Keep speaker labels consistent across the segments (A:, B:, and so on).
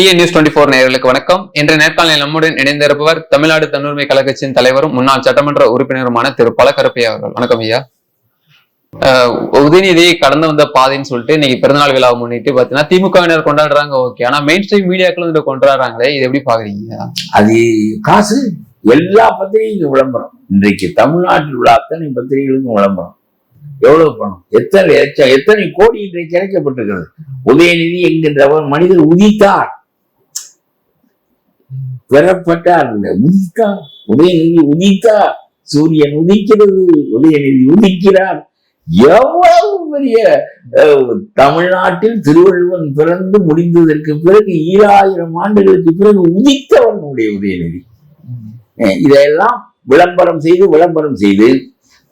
A: TN news twenty four நேயர்களுக்கு வணக்கம். இன்று நேர்காணலில் நம்முடன் இணைந்திருப்பவர் தமிழ்நாடு தன்னுரிமை கழகத்தின் தலைவரும் முன்னாள் சட்டமன்ற உறுப்பினருமான திரு பழக்கரப்பையா அவர்கள். வணக்கம் ஐயா. உதயநிதி கடந்து வந்த பாதைன்னு சொல்லிட்டு இன்னைக்கு பிறந்தநாள் விழாவை முன்னிட்டு பாத்தீங்கன்னா திமுகவினர் கொண்டாடுறாங்க ஓகே. ஆனா மெயின் ஸ்ட்ரீம் மீடியாக்களும் இதை கொண்டாடுறாங்களே இது எப்படி பாக்குறீங்க
B: அது காசு எல்லா பத்திரிகைக்கும் விளம்பரம். இன்றைக்கு தமிழ்நாட்டில் உள்ள அத்தனை பத்திரிகைகளுக்கும் விளம்பரம். எவ்வளவு பணம்? எத்தனை எத்தனை கோடி இன்றைக்கு கிடைக்கப்பட்டிருக்கிறது? உதயநிதி என்கின்றவர் மனிதர் உதித்தார். பெறப்பட்டார் உதித்தா உதயநிதி உதித்தா சூரியன் உதிக்கிறது உதயநிதி உதிக்கிறார். எவ்வளவு பெரிய தமிழ்நாட்டில் திருவள்ளுவன் பிறந்து முடிந்ததற்கு பிறகு ஈராயிரம் ஆண்டுகளுக்கு பிறகு உதித்தவன் உடைய உதயநிதி. இதையெல்லாம் விளம்பரம் செய்து விளம்பரம் செய்து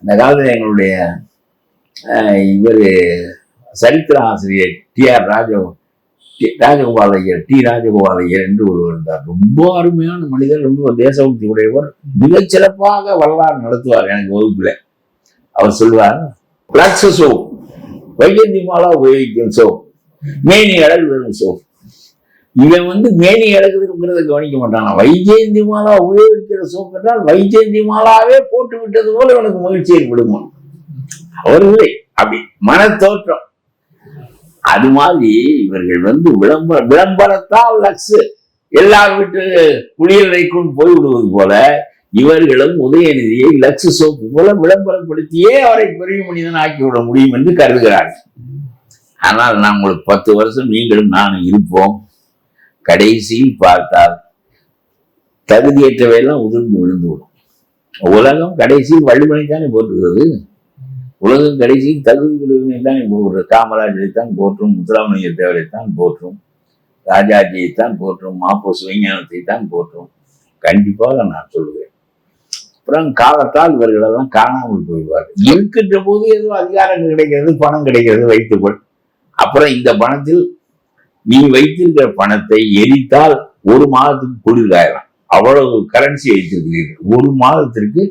B: அந்த காலத்தில் எங்களுடைய இவர் சரித்திர ஆசிரியர் T R Raja Rajagopal Iyer T. Rajagopal Iyer என்று ஒருவர் இருந்தார். ரொம்ப அருமையான மனிதர் ரொம்ப தேசபக்தி உடையவர். மிகச்சிறப்பாக வரலாறு நடத்துவார் எனக்கு வகுப்புல. அவர் சொல்வார் பிளாக்ஸ் சோப் வைஜந்தி மாலா உபயோகிக்கும் சோப் மேனி அழகு வரும் சோப் இவன் வந்து மேனி அழகுங்கிறத கவனிக்க மாட்டான். வைஜெயந்தி மாலா உபயோகிக்கிற சோப் என்றால் வைஜெயந்தி மாலாவே போட்டு விட்டது போல இவனுக்கு மகிழ்ச்சி ஏற்படுமா? அவர்களே அப்படி மன தோற்றம் அது மாதிரி இவர்கள் வந்து விளம்பர விளம்பரத்தால் லக்ஸ் எல்லார் வீட்டு குளியலறைக்கும் போய் விடுவது போல இவர்களும் உதயநிதியை லக்ஸ் சோப்பு போல விளம்பரப்படுத்தியே அவரை பெரிய மனிதன் ஆக்கி விட முடியும் என்று கருதுகிறார்கள். ஆனால் நான் உங்களுக்கு பத்து வருஷம் நீங்களும் நானும் இருப்போம். கடைசியில் பார்த்தால் தகுதியற்றவையெல்லாம் உதிர்ந்து விழுந்து விடும் உலகம் கடைசியில் வள்ளுவனை தானே போட்டுக்கிறது உலகம் கடைசியில் தகுதி உடையவனை தானே போகிறது காமராஜரைத்தான் போற்றும் முத்துராமலிங்க தேவரைத்தான் போற்றும் ராஜாஜியைத்தான் போற்றும் மாப்போ சிவஞானத்தை தான் போற்றும். கண்டிப்பாக நான் சொல்லுவேன். அப்புறம் காலத்தால் இவர்களெல்லாம் காணாமல் போய்வார்கள். இருக்கின்ற போது ஏதோ அதிகாரம் கிடைக்கிறது பணம் கிடைக்கிறது வைத்துக்கொள். அப்புறம் இந்த பணத்தில் நீ வைத்திருக்கிற பணத்தை எரித்தால் ஒரு மாதத்துக்கு குளிர்காயலாம் அவ்வளவு கரன்சி வைத்திருக்கிறீர்கள் ஒரு மாதத்திற்கு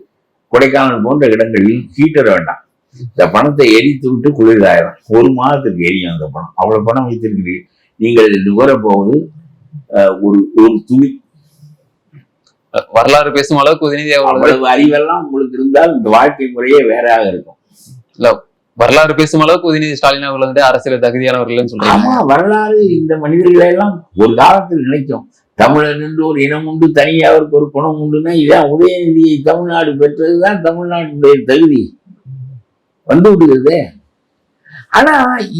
B: கொடைக்கானல் போன்ற இடங்களில் ஹீட்டர் வேண்டாம். இந்த பணத்தை எரித்து விட்டு குளிர் காயலாம். ஒரு மாதத்திற்கு எரியும் அந்த பணம். அவ்வளவு பணம் வைத்திருக்கிறீர்கள். நீங்கள் நுகர போவது அஹ், ஒரு ஒரு
A: அஹ் வரலாறு பேசும் அளவுக்கு உதயநிதி
B: அவ்வளவு அறிவெல்லாம் உங்களுக்கு இருந்தால் இந்த வாழ்க்கை முறையே வேறாக இருக்கும்.
A: இல்ல வரலாறு பேசும் அளவுக்கு உதயநிதி ஸ்டாலின் அவர்கள் வந்து அரசியல் தகுதியானவர்கள்னு சொல்றாங்க.
B: வரலாறு இந்த மனிதர்களை எல்லாம் ஒரு காலத்தில் நினைக்கும் தமிழன் என்று ஒரு இனம் உண்டு தனியாக ஒரு குணம் உண்டுன்னா இதான் உதயநிதியை தமிழ்நாடு பெற்றதுதான் தமிழ்நாட்டுடைய தகுதி. வந்து விடுகிறதே. ஆனா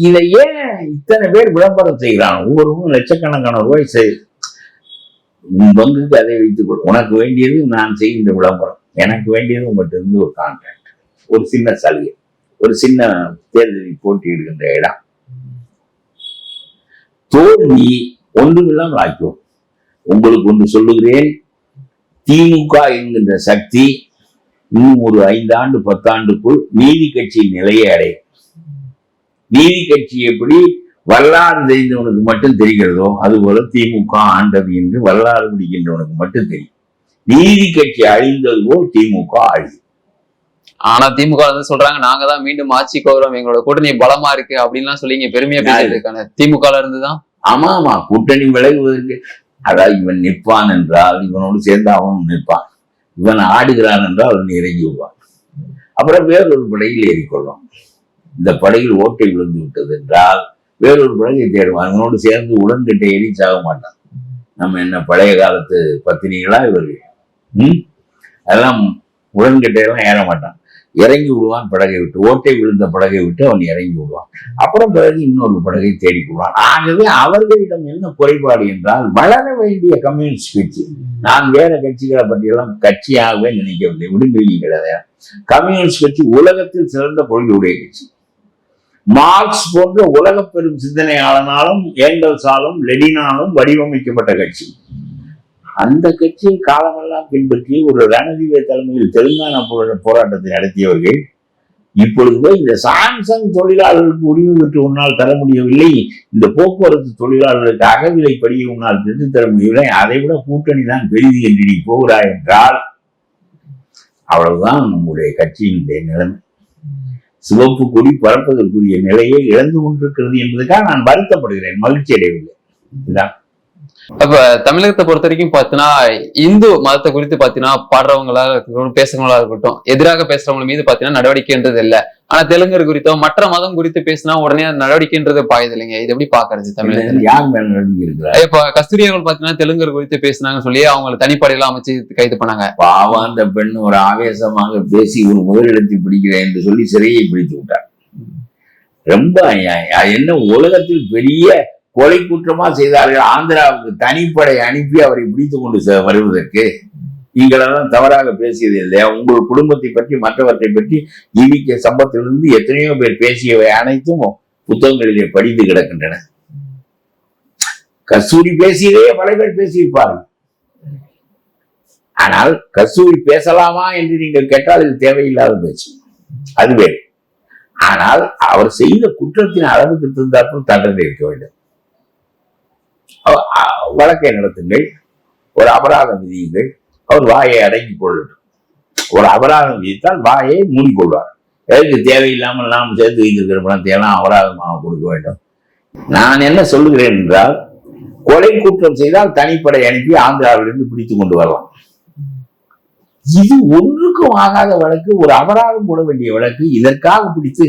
B: இதை ஏன் இத்தனை பேர் விளம்பரம் செய்கிறான் ஒவ்வொருவரும் லட்சக்கணக்கான ரூபாய் செய் உன் பங்குக்கு அதை வைத்துக் கொள். உனக்கு வேண்டியது நான் செய்கின்ற விளம்பரம். எனக்கு வேண்டியது உங்கள்கிட்ட இருந்து ஒரு கான்ட்ராக்ட் ஒரு சின்ன சலுகை. ஒரு சின்ன தேர்தலில் போட்டியிடுகின்ற இடம். தோல்வி ஒன்றுமில்லாமல் ஆக்கும் உங்களுக்கு ஒன்று சொல்லுகிறேன். திமுக என்கின்ற சக்தி இன்னும் ஒரு ஐந்தாண்டு பத்தாண்டுக்குள் நீதி கட்சியின் நிலையை அடையும் நீதி கட்சி எப்படி வரலாறு தெரிந்தவனுக்கு மட்டும் தெரிகிறதோ அதுபோல திமுக ஆண்டது என்று வரலாறு பிடிக்கின்றவனுக்கு மட்டும் தெரியும். நீதி கட்சி அழிந்தது போல் திமுக அழியும்.
A: ஆனா திமுக வந்து சொல்றாங்க நாங்க தான் மீண்டும் ஆட்சிக்கு வருவோம் எங்களோட கூட்டணி பலமா இருக்கு அப்படின்லாம் சொல்லி இங்க பெருமையா பேசிட்டு இருக்காங்க. திமுக ல இருந்து தான்.
B: ஆமா ஆமா கூட்டணி விலகுவதற்கு. அதாவது இவன் நிற்பான் என்றால் இவனோடு சேர்ந்து அவனும் நிற்பான். இவன் ஆடுகிறான் என்றால் அவன் இறங்கி விடுவான். அப்புறம் வேறொரு படையில் ஏறிக்கொள்வான். இந்த படையில் ஓட்டை விழுந்து விட்டது என்றால் வேறொரு படையை தேடுவான். இவனோடு சேர்ந்து உடன்கிட்ட ஏறி சாக மாட்டான். நம்ம என்ன பழைய காலத்து பத்தினிகளா இவர்கள்? ம்? அதெல்லாம் உடன்கட்டையெல்லாம் ஏற மாட்டான். இறங்கி விடுவான் படகை விட்டு. ஓட்டை விழுந்த படகை விட்டு அவன் இறங்கி விடுவான். அப்புறம் பிறகு இன்னொரு படகை தேடிக்கொள்வான் ஆகவே அவர்களிடம் என்ன குறைபாடு என்றால் வளர வேண்டிய கம்யூனிஸ்ட் கட்சி. நான் வேற கட்சிகளை பற்றியெல்லாம் கட்சியாகவே நினைக்கவில்லை விடுதலை கம்யூனிஸ்ட் கட்சி உலகத்தில் சிறந்த கொள்கையுடைய கட்சி. மார்க்ஸ் போன்ற உலக பெரும் சிந்தனையாளனாலும் ஏங்கல்ஸாலும் லெனினாலும் வடிவமைக்கப்பட்ட கட்சி. அந்த கட்சியை காலமெல்லாம் பின்பற்றி ஒரு ரணதீப தலைமையில் தெலுங்கானா போராட்டத்தை நடத்தியவர்கள் இப்பொழுது போய் இந்த சாம்சங் தொழிலாளர்களுக்கு உரிமை பெற்று உன்னால் தர முடியவில்லை. இந்த போக்குவரத்து தொழிலாளர்களுக்கு அகவிலை உன்னால் பெற்று தர முடியவில்லை. அதை விட கூட்டணி தான் பெரிது என்று நீ போகிறாய் என்றால் அவ்வளவுதான் நம்முடைய கட்சியினுடைய நிலைமை. சிவப்பு கொடி பறப்பதற்குரிய நிலையை இழந்து கொண்டிருக்கிறது என்பதற்காக நான் வருத்தப்படுகிறேன். மகிழ்ச்சி அடையவில்லை இதுதான்.
A: அப்ப தமிழகத்தை பொறுத்த வரைக்கும் பாத்தீங்கன்னா இந்து மதத்தை குறித்து பாத்தீங்கன்னா பாடுறவங்களா இருக்கட்டும் பேசுறவங்களா இருக்கட்டும் எதிராக பேசுறவங்க மீது பாத்தீங்கன்னா நடவடிக்கைன்றது இல்ல. ஆனா தெலுங்கர் குறித்தோ மற்ற மதம் குறித்து பேசினா உடனே நடவடிக்கைன்றது பாயுது இல்லைங்க. இது எப்படி பாக்குறது
B: யார் மேல இருக்கிறார்?
A: இப்ப கஸ்தூரி அவர்கள் பாத்தீங்கன்னா தெலுங்கர் குறித்து பேசினாங்கன்னு சொல்லி அவங்களை தனிப்படையில அமைச்சு கைது பண்ணாங்க.
B: பாவம் அந்த பெண் ஒரு ஆவேசமாக பேசி ஒரு முதலிடத்தை பிடிக்கிறேன் என்று சொல்லி சிறையை பிடித்து விட்டார். ரொம்ப என்ன உலகத்தில் பெரிய கொலை குற்றமா செய்தார்கள். ஆந்திராவுக்கு தனிப்படை அனுப்பி அவரை பிடித்து கொண்டு வருவதற்கு நீங்களெல்லாம் தவறாக பேசியது இல்லையா? உங்கள் குடும்பத்தை பற்றி மற்றவற்றை பற்றி ஈவிக்க சம்பத்திலிருந்து எத்தனையோ பேர் பேசியவை அனைத்தும் புத்தகங்களிலே படித்து கிடக்கின்றன. கஸ்தூரி பேசியதே பல பேர் பேசியிருப்பார்கள். ஆனால் கஸ்தூரி பேசலாமா என்று நீங்கள் கேட்டால் இது தேவையில்லாத பேச்சு. அது வேறு. ஆனால் அவர் செய்த குற்றத்தின் அளவுக்கு தகுந்தாற்போல் தண்டனை இருக்க வேண்டும். வழக்கை நடத்துங்கள். ஒரு அபராதம் விதியுங்கள். அவர் வாயை அடங்கி கொள்ளட்டும். ஒரு அபராதம் விதித்தால் வாயை மூடிக்கொள்வார் எதுக்கு தேவையில்லாமல் நாம் சேர்த்து வைத்திருக்கிற பணத்தை எல்லாம் அபராதமாக கொடுக்க வேண்டும். நான் என்ன சொல்லுகிறேன் என்றால் கொலை குற்றம் செய்தால் தனிப்படை அனுப்பி ஆந்திராவிலிருந்து பிடித்து கொண்டு வரலாம். இது ஒன்றுக்கும் ஆகாத வழக்கு. ஒரு அபராதம் போட வேண்டிய வழக்கு. இதற்காக பிடித்து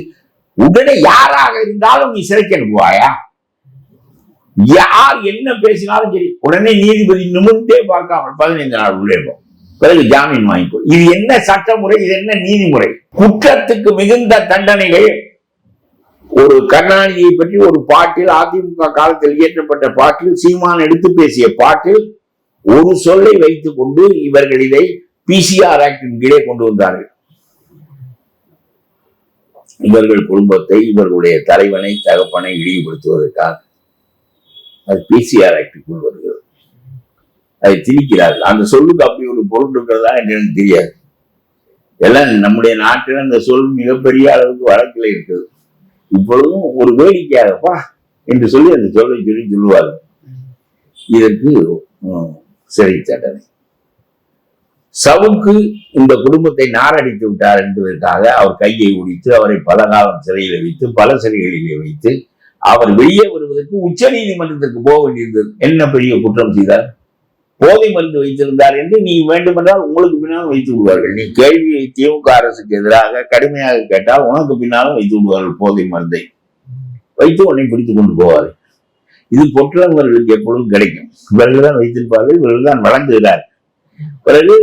B: உடனே யாராக இருந்தாலும் நீ சிறைக்கு அனுப்புவாயா? யார் என்ன பேசினாலும் சரி உடனே நீதிபதி நிமிர்ந்தே பார்க்காமல் பதினைந்து நாள் உள்ளே பிறகு ஜாமீன் வாங்கிக்கோ. இது என்ன சட்டமுறை இது என்ன நீதிமுறை? குற்றத்துக்கு மிகுந்த தண்டனைகள். ஒரு கருணாநிதியை பற்றி ஒரு பாட்டில் அதிமுக காலத்தில் இயற்றப்பட்ட பாட்டில் சீமான் எடுத்து பேசிய பாட்டில் ஒரு சொல்லை வைத்துக் கொண்டு இவர்கள் இதை பிசிஆர் ஆக்டின் கீழே கொண்டு வந்தார்கள். இவர்கள் குடும்பத்தை இவர்களுடைய தலைவனை தகப்பனை இழிவுபடுத்துவதற்காக. அது பிசிஆர் ஆக்டுக்குள் வருகிறது. அதை திணிக்கிறார்கள். அந்த சொல்லுக்கு அப்படி ஒரு பொருள் இருக்கிறதா என்று தெரியாது. எல்லாம் நம்முடைய நாட்டில் அந்த சொல் மிகப்பெரிய அளவுக்கு வழக்கில் இருக்குது. இப்பொழுதும் ஒரு வேடிக்கையாகப்பா என்று சொல்லி அந்த சொல்லை சொல்லி சொல்லுவார்கள். இதற்கு சிறை தண்டனை. சவுக்கு இந்த குடும்பத்தை நாரடித்து விட்டார் என்பதற்காக அவர் கையை ஒடித்து அவரை பல காலம் சிறையில் வைத்து பல சிறைகளிலே வைத்து அவர் வெளியே வருவதற்கு உச்ச நீதிமன்றத்திற்கு போக வேண்டியிருந்தது. என்ன பெரிய குற்றம் செய்தார்? போதை மருந்து வைத்திருந்தார் என்று நீ வேண்டுமென்றால் உங்களுக்கு பின்னாலும் வைத்து விடுவார்கள் நீ கேள்வியை திமுக அரசுக்கு எதிராக கடுமையாக கேட்டால் உனக்கு பின்னாலும் வைத்து விடுவார்கள் போதை மருந்தை. வைத்து உன்னை பிடித்துக் கொண்டு போவார்கள். இது பொற்றவர்களுக்கு எப்பொழுதும் கிடைக்கும். இவர்கள் தான் வைத்திருப்பார்கள் இவர்கள் தான் வழங்குகிறார். பிறகு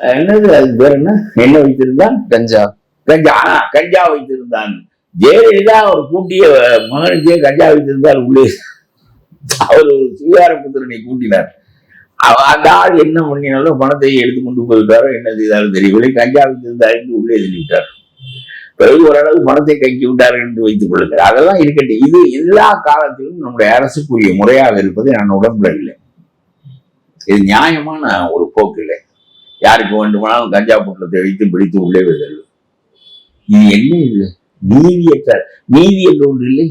B: என்னது அது பேர் என்ன? என்ன வைத்திருந்தான்?
A: கஞ்சா.
B: கஞ்சா. கஞ்சா வைத்திருந்தான். ஜெயலலிதா அவர் கூட்டிய மகனுக்கே கஞ்சா வைத்திருந்தார் உள்ளே. அவர் ஒரு சுயார புத்திரனை கூட்டினார். அந்த ஆள் என்ன பண்ணினாலும் பணத்தை எடுத்து கொண்டு போயிட்டாரோ என்ன செய்தாலும் தெரியவில்லை. கஞ்சா வைத்திருந்தார் என்று உள்ளே தள்ளிவிட்டார் பிறகு ஓரளவு பணத்தை கைக்கு விட்டார் என்று வைத்துக் கொள்ளுங்கள். அதெல்லாம் இருக்கட்டும். இது எல்லா காலத்திலும் நம்முடைய அரசுக்குரிய முறையாக இருப்பது நான் உடம்புல இல்லை இது நியாயமான ஒரு போக்கு இல்லை யாருக்கு வேண்டுமானாலும் கஞ்சா புட்டத்தை வைத்து பிடித்து உள்ளே விதல் இது என்ன இல்லை நீதியற்ற நீதியல் என்று ஒன்று இல்லை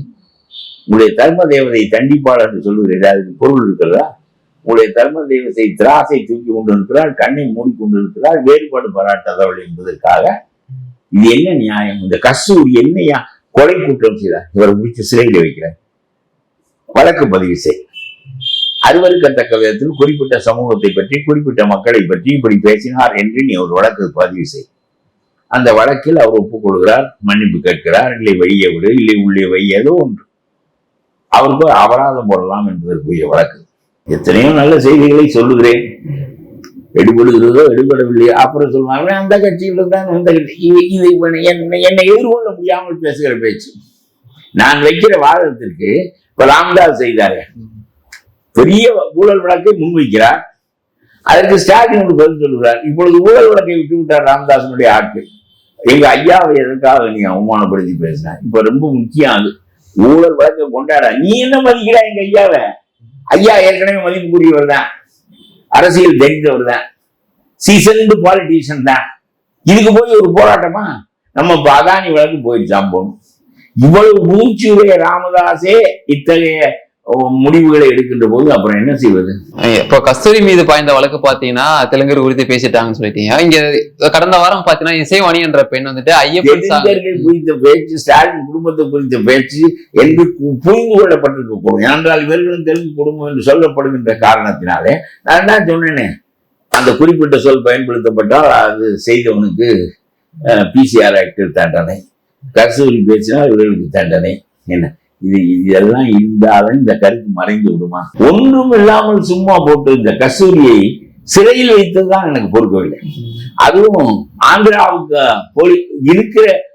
B: உங்களுடைய தர்ம தேவதை தண்டிப்பாளர் என்று சொல்லுகிறீர்கள் அதுக்கு பொருள் இருக்கிறதா? உங்களுடைய தர்ம தேவதை திராசை தூக்கி கொண்டிருக்கிறாள் கண்ணை மூடிக்கொண்டு இருக்கிறார் வேறுபாடு பாராட்டாதவள் என்பதற்காக இது என்ன நியாயம்? இந்த கஸ்தூரி என்னையா கொலை குற்றம் செய்தார்? இவரை முடித்து சிறையில் வைக்கிறார். வழக்கு பதிவு செய். அருவருக்கத்தக்க விதத்தில் குறிப்பிட்ட சமூகத்தை பற்றி குறிப்பிட்ட மக்களை பற்றி இப்படி பேசினார் என்று நீ ஒரு வழக்கு பதிவு செய். அந்த வழக்கில் அவர் ஒப்புக்கொள்கிறார் மன்னிப்பு கேட்கிறார் இல்லை வெளியே விடு இல்லை உள்ளே வை ஏதோ ஒன்று. அவருக்கு ஒரு அபராதம் போடலாம் என்பதற்குரிய வழக்கு. எத்தனையோ நல்ல செய்திகளை சொல்லுகிறேன். எடுபடுகிறதோ எடுபடவில்லையோ அப்புறம் சொல்லுவாங்க அந்த கட்சியில் தான் அந்த கட்சி என்னை எதிர்கொள்ள முடியாமல் பேசுகிற பேச்சு. நான் வைக்கிற வாதத்திற்கு இப்ப ராம்தாஸ் செய்தாரு. பெரிய ஊழல் வழக்கை முன்வைக்கிறார். அதற்கு ஸ்டாலின் ஒரு பதில் சொல்லுகிறார். இப்பொழுது ஊழல் வழக்கை விட்டு விட்டார் ராமதாசனுடைய ஆட்கள். எங்க ஐயாவை எதற்காக நீ அவமானப்படுத்தி பேசின இப்ப ரொம்ப முக்கியம் அது. ஊழல் வழக்கை கொண்டாட. நீ என்ன மதிக்கிறா எங்க ஐயாவை? ஐயா ஏற்கனவே மதிப்புக்குரியவர் தான். அரசியல் தெரிந்தவர் தான். சீசன்டு பாலிட்டிஷியன் தான். இதுக்கு போய் ஒரு போராட்டமா? நம்ம இப்ப அதானி வழக்கு போயிடுச்சாம் போகணும் இவ்வளவு மூச்சுடைய ராமதாசே இத்தகைய முடிவுகளை எடுக்கின்ற போது அப்புறம் என்ன செய்வது?
A: இப்போ கஸ்தூரி மீது பாய்ந்த வழக்கு பாத்தீங்கன்னா தெலுங்கர் குறித்து பேசிட்டாங்கன்னு சொல்லிட்டீங்க. இங்க கடந்த வாரம் பாத்தீங்கன்னா இசைவாணி என்ற பெண் வந்துட்டு ஐயப்பன்
B: குறித்த பேச்சு ஸ்டாலின் குடும்பத்தை குறித்த பேச்சு என்று புரிந்து கொள்ளப்பட்டிருக்க கூடும் ஏனென்றால் இவர்களும் தெலுங்கு குடும்பம் என்று சொல்லப்படுகின்ற காரணத்தினாலே நான் தான் சொன்னேனே? அந்த குறிப்பிட்ட சொல் பயன்படுத்தப்பட்டால் அது செய்தவனுக்கு பிசிஆர் ஆக்டில் தண்டனை கஸ்தூரி பேசினால் இவர்களுக்கு தண்டனை. என்ன? இது இதெல்லாம் இருந்தாலும் இந்த கருத்து மறைந்து விடுமா? ஒன்றும் இல்லாமல் சும்மா போட்டு இந்த கஸ்தூரியை சிறையில் வைத்ததுதான் எனக்கு பொறுக்கவில்லை. அதுவும் ஆந்திராவுக்கு போலி இருக்கிற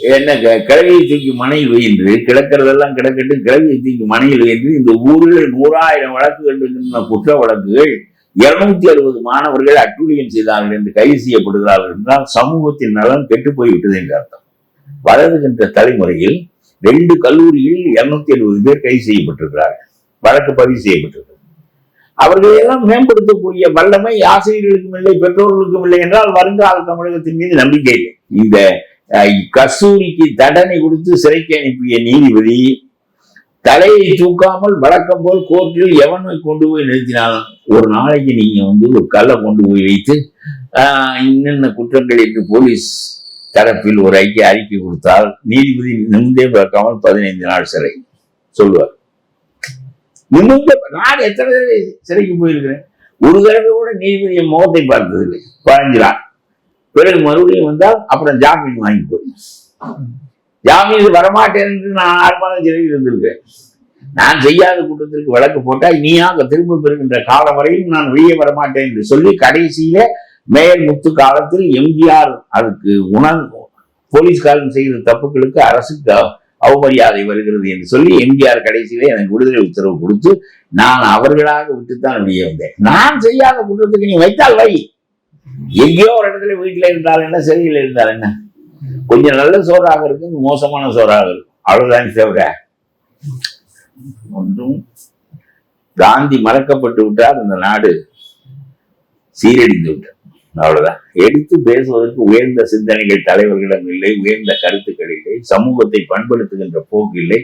B: என்ன க- கிழவியை தூக்கி மனையில் வைன்று கிடக்கிறதெல்லாம் கிடக்கட்டு கிழவியை தூக்கி மனையில் வைன்று இந்த ஊரில் நூறாயிரம் வழக்குகள் இருக்கின்ற குற்ற வழக்குகள். இருநூத்தி அறுபது மாணவர்கள் அட்டூழியம் செய்தார்கள் என்று கைது செய்யப்படுகிறார்கள் என்றால் சமூகத்தின் நலன் கெட்டு போய்விட்டது என்று அர்த்தம். வளருகின்ற தலைமுறையில் ரெண்டு கல்லூரியில் இருநூத்தி எழுபது பேர் கைது செய்யப்பட்டிருக்கிறார்கள் வழக்கு பதிவு செய்யப்பட்டிருக்கிறது அவர்களையெல்லாம் மேம்படுத்தக்கூடிய வல்லமை ஆசிரியர்களுக்கும் இல்லை பெற்றோர்களுக்கும் இல்லை என்றால் வருங்கால தமிழகத்தின் மீது நம்பிக்கை இல்லை. இந்த கஸ்தூரிக்கு தண்டனை கொடுத்து சிறைக்கு அனுப்பிய நீதிபதி தலையை தூக்காமல் வழக்கம் போல் கோர்ட்டில் எவனை கொண்டு போய் நிறுத்தினாலும் ஒரு நாளைக்கு நீங்க வந்து ஒரு கல்லை கொண்டு போய் வைத்து ஆஹ், இன்னென்ன குற்றங்கள் என்று போலீஸ் தரப்பில் ஒரு ஐக்கிய அறிக்கை கொடுத்தால் நீதிபதி நிமிந்தே பார்க்காமல் பதினைந்து நாள் சிறை சொல்லுவார். நிமிந்த நான் எத்தனை தடவை சிறைக்கு போயிருக்கிறேன்? ஒரு தடவை கூட நீதிபதிய முகத்தை பார்த்ததில்லை. பதினஞ்சு நாள் பிறகு மறுபடியும் வந்தால் அப்புறம் ஜாமீன் வாங்கி போய் ஜாமீன் வரமாட்டேன் என்று நான் ஆறு மாதம் சிறையில் இருந்திருக்கேன் நான் செய்யாத கூட்டத்திற்கு வழக்கு போட்டால் நீயாக திரும்ப பெறுகின்ற காலம் வரையும் நான் வெளியே வரமாட்டேன் என்று சொல்லி கடைசியில மேயர் முத்து காலத்தில் எம்ஜிஆர் அதுக்கு உணர் போலீஸ்காரன் செய்த தப்புகளுக்கு அரசுக்கு அவமரியாதை வருகிறது என்று சொல்லி எம்ஜிஆர் கடைசியிலே எனக்கு விடுதலை உத்தரவு கொடுத்து நான் அவர்களாக விட்டுத்தான் வெளியே வந்தேன். நான் செய்யாத குற்றத்துக்கு நீ வைத்தால் வை. எங்கேயோ ஒரு இடத்துல வீட்டுல இருந்தால் என்ன சிறையில் இருந்தால் என்ன? கொஞ்சம் நல்ல சோறாக இருக்கும் மோசமான சோறாக இருக்கும். அவ்வளவுதான் தவிர. ஒன்றும். காந்தி மறக்கப்பட்டு விட்டால் அந்த நாடு சீரடிந்து விட்டது. அவ்வளவுதான். எடுத்து பேசுவதற்கு உயர்ந்த சிந்தனைகள் தலைவர்களிடம் இல்லை உயர்ந்த கருத்துக்கள் இல்லை சமூகத்தை பண்படுத்துகின்ற போக்கு இல்லை.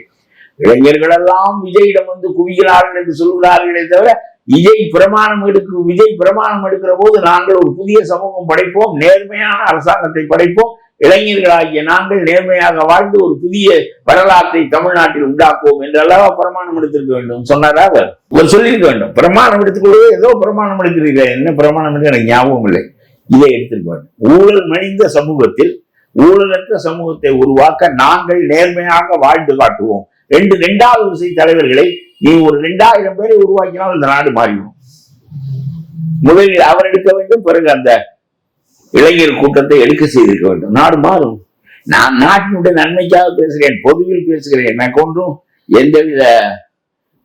B: இளைஞர்களெல்லாம் விஜயிடம் வந்து குவிகிறார்கள் என்று சொல்கிறார்களே தவிர விஜய் பிரமாணம் எடுக்க விஜய் பிரமாணம் எடுக்கிற போது நாங்கள் ஒரு புதிய சமூகம் படைப்போம் நேர்மையான அரசாங்கத்தை படைப்போம் இளைஞர்களாகிய நாங்கள் நேர்மையாக வாழ்ந்து ஒரு புதிய வரலாற்றை தமிழ்நாட்டில் உண்டாக்குவோம் என்று அல்லவா பிரமாணம் எடுத்திருக்க வேண்டும். சொன்னாரா? அவர். அவர் சொல்லியிருக்க வேண்டும். பிரமாணம் எடுத்துக்கொள்வது ஏதோ பிரமாணம் எடுக்கிறீர்கள். என்ன பிரமாணம் என்று எனக்கு ஞாபகம் இல்லை. இதை எடுத்திருக்க வேண்டும். ஊழல் மணிந்த சமூகத்தில் ஊழலற்ற சமூகத்தை உருவாக்க நாங்கள் நேர்மையாக வாழ்ந்து காட்டுவோம். ரெண்டு ரெண்டாவது வரிசை தலைவர்களை நீ ஒரு ரெண்டாயிரம் பேரை உருவாக்கினால் இந்த நாடு மாறிவிடும். முதலில் அவர் எடுக்க வேண்டும். பிறகு அந்த இளைஞர் கூட்டத்தை எடுக்க செய்திருக்க வேண்டும். நாடு மாறும். நான் நாட்டினுடைய நன்மைக்காக பேசுகிறேன் பொதுவில் பேசுகிறேன். எனக்கு ஒன்றும் எந்தவித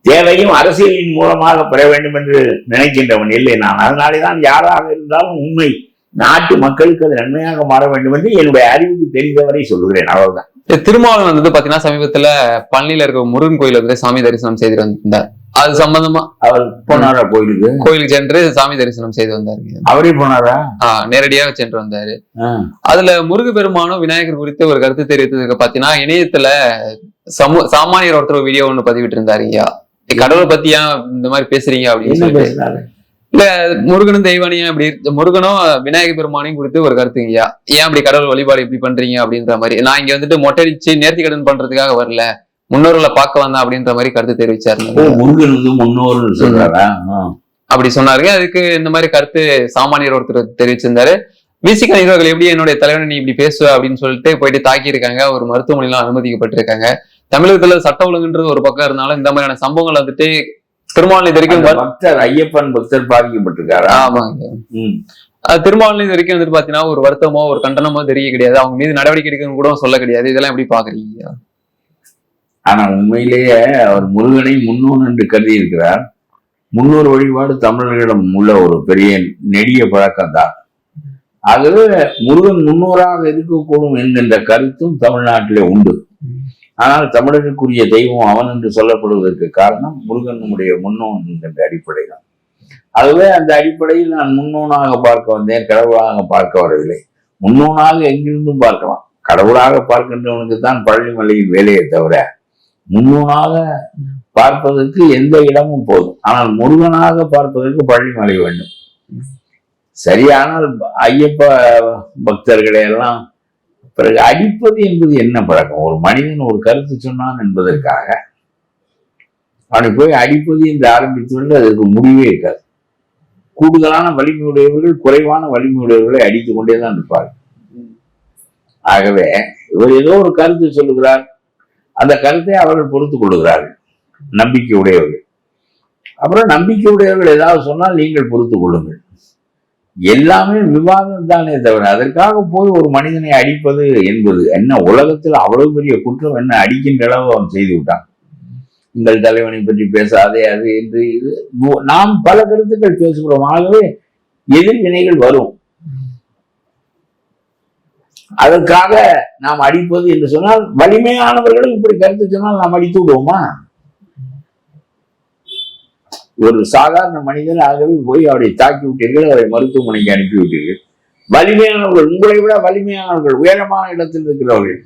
B: தேவையும் அரசியலின் மூலமாக பெற வேண்டும் என்று நினைக்கின்றவன் இல்லை நான். அதனாலே தான் யாராக இருந்தாலும் உண்மை நாட்டு மக்களுக்கு அது நன்மையாக மாற வேண்டும் என்று என்னுடைய அறிவுக்கு தெரிந்தவரை சொல்லுகிறேன். அவ்வளவுதான்.
A: திருமாவளவன் வந்து பாத்தீங்கன்னா சமீபத்துல பழனியில இருக்க முருகன் கோயில வந்து சாமி தரிசனம் செய்து வந்தார். அது சம்பந்தமா?
B: அவர் போனாரா கோயிலுக்கு?
A: கோயிலுக்கு சென்று சாமி தரிசனம் செய்து வந்தாரு.
B: அவரே போனாரா?
A: ஆஹ் நேரடியாக சென்று வந்தாரு. அதுல முருக பெருமானும் விநாயகர் குறித்து ஒரு கருத்து தெரிவித்ததுக்கு பாத்தீங்கன்னா இணையத்துல சமூ சாமானியர் ஒருத்தர் வீடியோ ஒண்ணு பதிவிட்டு இருந்தாரு ஐயா கடவுளை பத்தி ஏன் இந்த மாதிரி பேசுறீங்க அப்படின்னு சொல்லிட்டு.
B: பேசினாரு
A: முருகனும் தெய்வானியும் அப்படி முருகனும் விநாயகர் பெருமானையும் குறித்து ஒரு கருத்துங்க ஐயா ஏன் அப்படி கடவுள் வழிபாடு இப்படி பண்றீங்க அப்படின்ற மாதிரி? நான் இங்க வந்துட்டு மொட்டடிச்சு நேர்த்தி கடன் பண்றதுக்காக வரல. முன்னோர்களை பார்க்க வந்தேன் அப்படின்ற மாதிரி கருத்து தெரிவிச்சாரு
B: முருகன் வந்து சொல்றாரா.
A: அப்படி சொன்னாருங்க. அதுக்கு இந்த மாதிரி கருத்து சாமானியர் ஒருத்தர் தெரிவிச்சிருந்தாரு. விசிக நிர்வாகிகள் எப்படி என்னுடைய தலைவனை நீ இப்படி பேசுவ அப்படின்னு சொல்லிட்டு போயிட்டு தாக்கியிருக்காங்க. ஒரு மருத்துவமனையில அனுமதிக்கப்பட்டிருக்காங்க. தமிழகத்துல சட்ட ஒழுங்குன்றது ஒரு பக்கம் இருந்தாலும் இந்த மாதிரியான சம்பவங்கள் வந்துட்டு திருமாவளி இது வரைக்கும்
B: பக்தர் ஐயப்பன் பக்தர் பாதிக்கப்பட்டிருக்காரா?
A: ஆமாங்க. திருமாவளி இது வரைக்கும் வந்துட்டு பாத்தீங்கன்னா ஒரு வருத்தமோ ஒரு கண்டனமோ தெரிய கிடையாது. அவங்க மீது நடவடிக்கை எடுக்கணும்னு கூட சொல்ல கிடையாது. இதெல்லாம் எப்படி பாக்குறீங்க?
B: ஆனா உண்மையிலேயே அவர் முருகனை முன்னோன் என்று கருதி இருக்கிறார் முன்னோர் வழிபாடு தமிழர்களிடம் உள்ள ஒரு பெரிய நெடிய பழக்கம் தான். ஆகவே முருகன் முன்னோராக இருக்கக்கூடும் என்கின்ற கருத்தும் தமிழ்நாட்டிலே உண்டு. ஆனால் தமிழருக்குரிய தெய்வம் அவன் என்று சொல்லப்படுவதற்கு காரணம் முருகன் நம்முடைய முன்னோன் என்கின்ற அடிப்படை தான் ஆகவே அந்த அடிப்படையில் நான் முன்னோனாக பார்க்க வந்தேன் கடவுளாக பார்க்க வரவில்லை. முன்னோனாக எங்கிருந்தும் பார்க்கலாம். கடவுளாக பார்க்கின்றவனுக்கு தான் பழனிமலையில் வேலையை தவிர முன்னோனாக பார்ப்பதற்கு எந்த இடமும் போதும். ஆனால் முருகனாக பார்ப்பதற்கு பழனிமலை வேண்டும். சரியானால் ஐயப்ப பக்தர்களை எல்லாம் பிறகு அடிப்பது என்பது என்ன பழக்கம்? ஒரு மனிதன் ஒரு கருத்து சொன்னான் என்பதற்காக. அவனை போய் அடிப்பது என்று ஆரம்பித்து அதற்கு முடிவே இருக்காது. கூடுதலான வலிமையுடையவர்கள் குறைவான வலிமையுடையவர்களை அடித்துக் கொண்டே தான் இருப்பார்கள். ஆகவே இவர் ஏதோ ஒரு கருத்து சொல்லுகிறார். அந்த கருத்தை அவர்கள் பொறுத்து கொள்கிறார்கள் நம்பிக்கை உடையவர்கள் அப்புறம் நம்பிக்கை உடையவர்கள் ஏதாவது சொன்னால் நீங்கள் பொறுத்துக் கொள்ளுங்கள். எல்லாமே விவாதம் தானே தவிர அதற்காக போய் ஒரு மனிதனை அடிப்பது என்பது என்ன? உலகத்தில் அவ்வளவு பெரிய குற்றம் என்ன? அடிக்கின்ற அளவு அவன் செய்து விட்டான். உங்கள் தலைவனை பற்றி பேசாதே அது என்று இது. நாம் பல கருத்துக்கள் பேசுகிறோம். ஆகவே எதிர்வினைகள் வரும். அதற்காக நாம் அடிப்பது என்று சொன்னால் வலிமையானவர்களும் இப்படி கருத்து சொன்னால் நாம் அடித்து விடுவோமா? ஒரு சாதாரண மனிதன் ஆகவே போய் அவரை தாக்கி விட்டீர்கள் அவரை மருத்துவமனைக்கு அனுப்பி விட்டீர்கள். வலிமையானவர்கள் உங்களை விட வலிமையானவர்கள் உயரமான இடத்தில் இருக்கிறவர்கள்.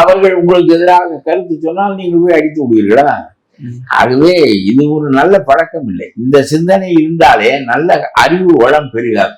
B: அவர்கள் உங்களுக்கு எதிராக கருத்து சொன்னால் நீங்கள் போய் அடித்து விடுவீர்களா? ஆகவே இது ஒரு நல்ல பழக்கம் இல்லை. இந்த சிந்தனை இருந்தாலே நல்ல அறிவு வளம் பெருகாது.